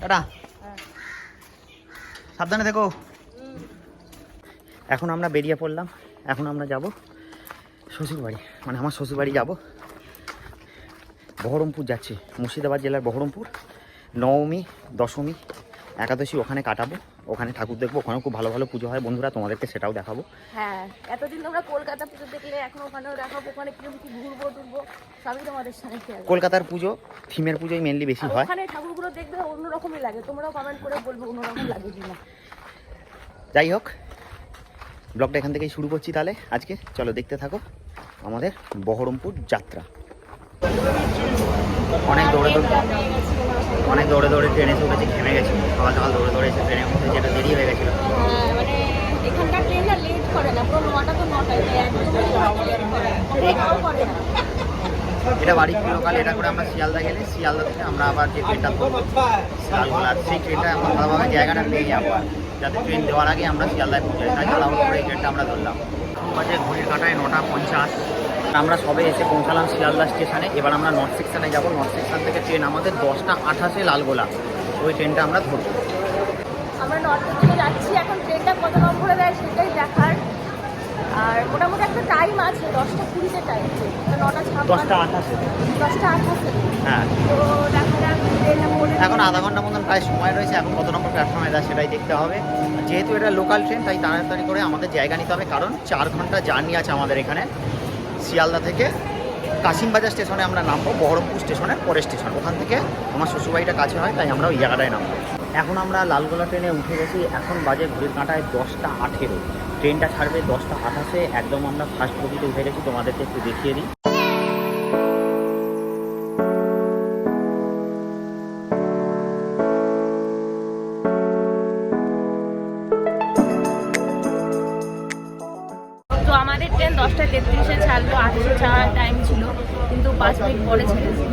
Tata. সাবধানে থেকো। এখন আমরা বেরিয়ে পড়লাম। এখন আমরা যাব শ্বশুরবাড়ি। মানে আমার শ্বশুরবাড়ি যাব। বহরমপুর যাচ্ছি। মুর্শিদাবাদ জেলার বহরমপুর। নবমী, দশমী একাদশী ওখানে কাটাবো ওখানে ঠাকুর দেখব ওখানে খুব ভালো ভালো পুজো হয়। বন্ধুরা তোমাদেরকে সেটাও দেখাবো। হ্যাঁ এতদিন তোমরা কলকাতা পুজো দেখলে এখন ওখানেও দেখাবো ওখানে কীরকম কি ঘুরবো টুরবো সবই তোমাদের সাথে শেয়ার কলকাতার পুজো থিমের পুজোই মেনলি বেশি হয়। ওখানে ঠাকুরগুলো দেখবে অন্যরকমই লাগে। তোমরাও কমেন্ট করে বলব অন্যরকম লাগে কিনা। যাই হোক ব্লগটা এখান থেকেই শুরু করছি তাহলে আজকে। চলো দেখতে থাকো আমাদের বহরমপুর যাত্রা। অনেক দৌড়ে দৌড়ে অনেক দৌড়ে দৌড়ে ট্রেনে এসে উঠেছি ঘেমে গেছি। সকাল সকাল দৌড়ে দৌড়ে এসে ট্রেনে উঠেছি এটা দেরি হয়ে গেছিল। হ্যাঁ মানে এখানকার ট্রেনটা লেট করে না পুরো নটা তো নটায় তাই একদম লেট করে না কখনো করে না। এটা বাড়ি লোকাল এটা করে আমরা শিয়ালদা গেলে শিয়ালদা থেকে আমরা আবার যে ট্রেনটা ধরবো শিয়ালদা সেই ট্রেনটা আমরা ভালোভাবে জায়গাটা পেয়ে যাব আর যাতে ট্রেন দেওয়ার আগে আমরা শিয়ালদায় পৌঁছাই তাই তাড়াহুড়ো করে এই ট্রেনটা আমরা ধরলাম। বাজে ঘড়ির কাঁটায় নটা পঞ্চাশ। আমরা সবে এসে পৌঁছালাম শিয়ালদা স্টেশনে। এবার আমরা নর্থ সেকশনে যাব। নর্থ সেকশন থেকে ট্রেন আমাদের দশটা আঠাশে লালগোলা। ওই ট্রেনটা আমরা ধরবো। আমরা নর্থ দিকে যাচ্ছি। এখন ট্রেনটা কত নম্বরে দেয় সেটাই দেখার। আর মোটামুটি একটা টাইম আছে, দশটা কুড়িতে টাইম দশটা আঠাশে দশটা আঠাশে হ্যাঁ। এখন আধা ঘণ্টা মতন প্রায় সময় রয়েছে এখন কত নম্বর প্ল্যাটফর্মে দেয় সেটাই দেখতে হবে। যেহেতু এটা লোকাল ট্রেন তাই তাড়াতাড়ি করে আমাদের জায়গা নিতে হবে কারণ চার ঘণ্টা জার্নি আছে আমাদের এখানে। শিয়ালদা থেকে কাশিমবাজার স্টেশনে আমরা নামবো বহরমপুর স্টেশনের পরের স্টেশন ওখান থেকে আমার শ্বশুরবাড়িটা কাছে হয় তাই আমরা ওই জায়গাটায় নামবো। এখন আমরা লালগোলা ট্রেনে উঠে গেছি এখন বাজে ঘড়ির কাঁটায় দশটা আঠেরো। ট্রেনটা ছাড়বে দশটা আঠাশে একদম আমরা ফার্স্ট বগিতে উঠে গেছি তোমাদেরকে একটু দেখিয়ে দিই। আমাদের ট্রেন দশটা তেত্রিশে ছাড়লো আটশো ছাড়ার টাইম ছিল কিন্তু পাঁচ মিনিট পরে ছেড়েছে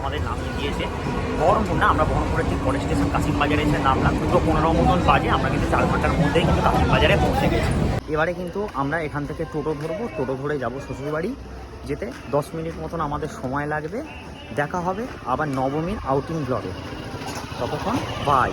আমাদের নামিয়ে দিয়েছে। বহরমপুর না, আমরা বহরমপুরের ঠিক পরের স্টেশন কাশিম বাজারে এসে নামলাম। দুটো পনেরো মতন বাজে, আমরা কিন্তু চার ঘণ্টার মধ্যেই কিন্তু কাশিম বাজারে পৌঁছে গেছি। এবারে কিন্তু আমরা এখান থেকে টোটো ধরবো, টোটো ধরে যাব শ্বশুরবাড়ি যেতে। দশ মিনিট মতন আমাদের সময় লাগবে। দেখা হবে আবার নবমীর আউটিং ব্লগে ততক্ষণ বাই